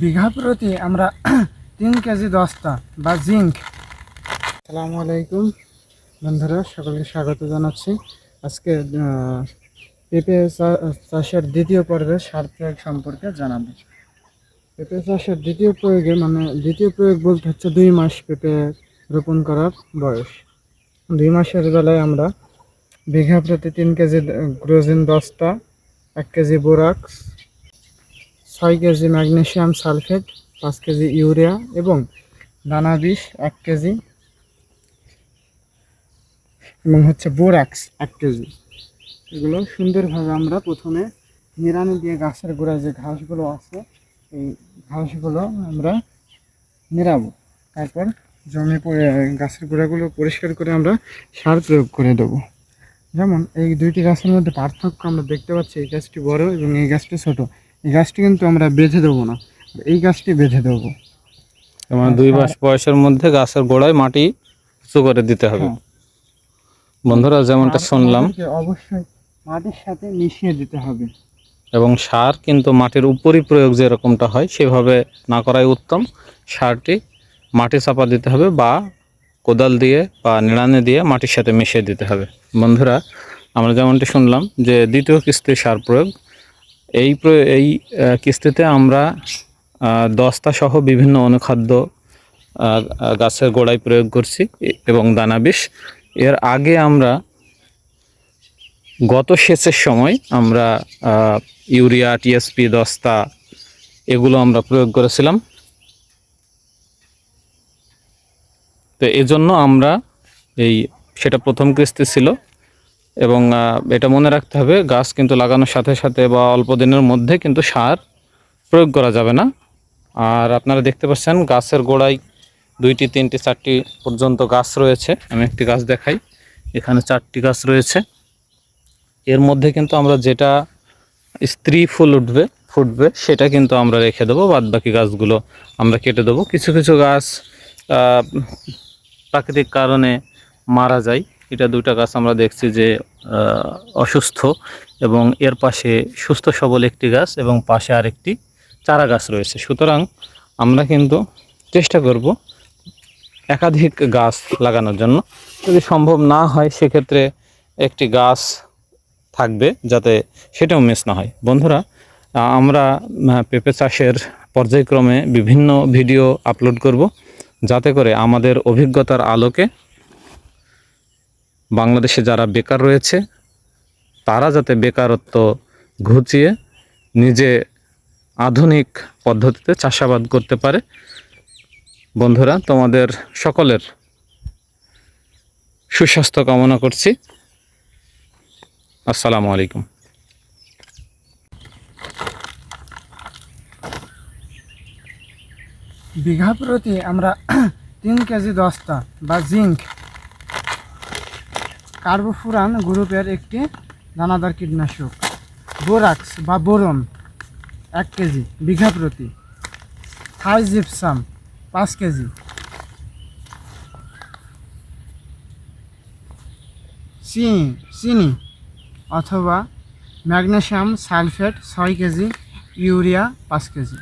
বিঘা প্রতি আমরা তিন কেজি দশটা বা জিঙ্ক। আসসালামু আলাইকুম। বন্ধুরা, সকলকে স্বাগত জানাচ্ছি। আজকে পেঁপে চাষের দ্বিতীয় পর্বে সার প্রয়োগ সম্পর্কে জানাব। পেঁপে চাষের দ্বিতীয় প্রয়োগে মানে দ্বিতীয় প্রয়োগ বলতে হচ্ছে দুই মাস পেঁপে রোপণ করার বয়স। দুই মাসের বেলায় আমরা বিঘা প্রতি তিন কেজি গ্রোজিন দশটা এক কেজি বোরাক্স ছয় কেজি ম্যাগনেসিয়াম সালফেট, পাঁচ কেজি ইউরিয়া এবং দানা বিষ এক কেজি এবং হচ্ছে বোরাক্স এক কেজি। এগুলো সুন্দরভাবে আমরা প্রথমে নিড়ানি দিয়ে গাছের গোড়ায় যে ঘাসগুলো আছে, এই ঘাসগুলো আমরা নিড়াবো। তারপর জমি গাছের গোড়াগুলো পরিষ্কার করে আমরা সার প্রয়োগ করে দেবো। যেমন এই দুইটি গাছের মধ্যে পার্থক্য আমরা দেখতে পাচ্ছি, এই গাছটি বড় এবং এই গাছটি ছোট। এই গাছটি কিন্তু আমরা বেঁধে দেবো না। এই গাছটি বেঁধে দেবো। মানে দুই মাস বয়সের মধ্যে গাছের গোড়ায় মাটি উঁচু করে দিতে হবে। হ্যাঁ। বন্ধুরা যেমনটা শুনলাম। অবশ্যই মাটির সাথে মিশিয়ে দিতে হবে। এবং সার কিন্তু মাটির উপরই প্রয়োগ যেরকমটা হয় সেভাবে না করাই উত্তম। সারটি মাটি চাপা দিতে হবে বা কোদাল দিয়ে বা নিড়ানে দিয়ে মাটির সাথে মিশিয়ে দিতে হবে। বন্ধুরা আমরা যেমনটি শুনলাম যে দ্বিতীয় কিস্তির সার প্রয়োগ। এই এই কিস্তিতে আমরা দস্তা সহ বিভিন্ন অনুখাদ্য গাছের গোড়ায় প্রয়োগ করছি এবং দানা বিষ। এর আগে আমরা গত সেচের সময় আমরা ইউরিয়া টিএসপি দস্তা এগুলো আমরা প্রয়োগ করেছিলাম। তো এজন্য আমরা এই, সেটা প্রথম কিস্তি ছিল। এবং এটা মনে রাখতে হবে, গাছ কিন্তু লাগানোর সাথে সাথে বা অল্প দিনের মধ্যে কিন্তু সার প্রয়োগ করা যাবে না। আর আপনারা দেখতে পাচ্ছেন, গাছের গোড়ায় দুইটি, তিনটি, চারটি পর্যন্ত গাছ রয়েছে। আমি একটি গাছ দেখাই, এখানে চারটি গাছ রয়েছে। এর মধ্যে কিন্তু আমরা যেটা স্ত্রী ফুল উঠবে, ফুটবে, সেটা কিন্তু আমরা রেখে দেবো বাদ বাকি গাছগুলো আমরা কেটে দেবো। কিছু কিছু গাছ প্রাকৃতিক কারণে মারা যায়। এটা দুইটা গাছ আমরা দেখছি যে অসুস্থ এবং এর পাশে সুস্থ সবল একটি গাছ এবং পাশে আরেকটি চারা গাছ রয়েছে। সুতরাং আমরা কিন্তু চেষ্টা করব একাধিক গাছ লাগানোর জন্য। যদি সম্ভব না হয়, সেক্ষেত্রে একটি গাছ থাকবে যাতে সেটাও মিস না হয়। বন্ধুরা, আমরা পেঁপে চাষের পর্যায়ক্রমে বিভিন্ন ভিডিও আপলোড করব, যাতে করে আমাদের অভিজ্ঞতার আলোকে বাংলাদেশে যারা বেকার রয়েছে, তারা যাতে বেকারত্ব ঘুচিয়ে নিজে আধুনিক পদ্ধতিতে চাষাবাদ করতে পারে। বন্ধুরা, তোমাদের সকলের সুস্বাস্থ্য কামনা করছি। আসসালামু আলাইকুম। বিঘা প্রতি আমরা তিন কেজি দশটা বা জিঙ্ক কার্বোফুরান গ্রুপের একটি দানাদার কীটনাশক, বোরাক্স বা বোরন, এক কেজি, বিঘা প্রতি। থাই জিপসাম, পাঁচ কেজি। চিনি চিনি অথবা ম্যাগনেশিয়াম সালফেট ছয় কেজি, ইউরিয়া পাঁচ কেজি।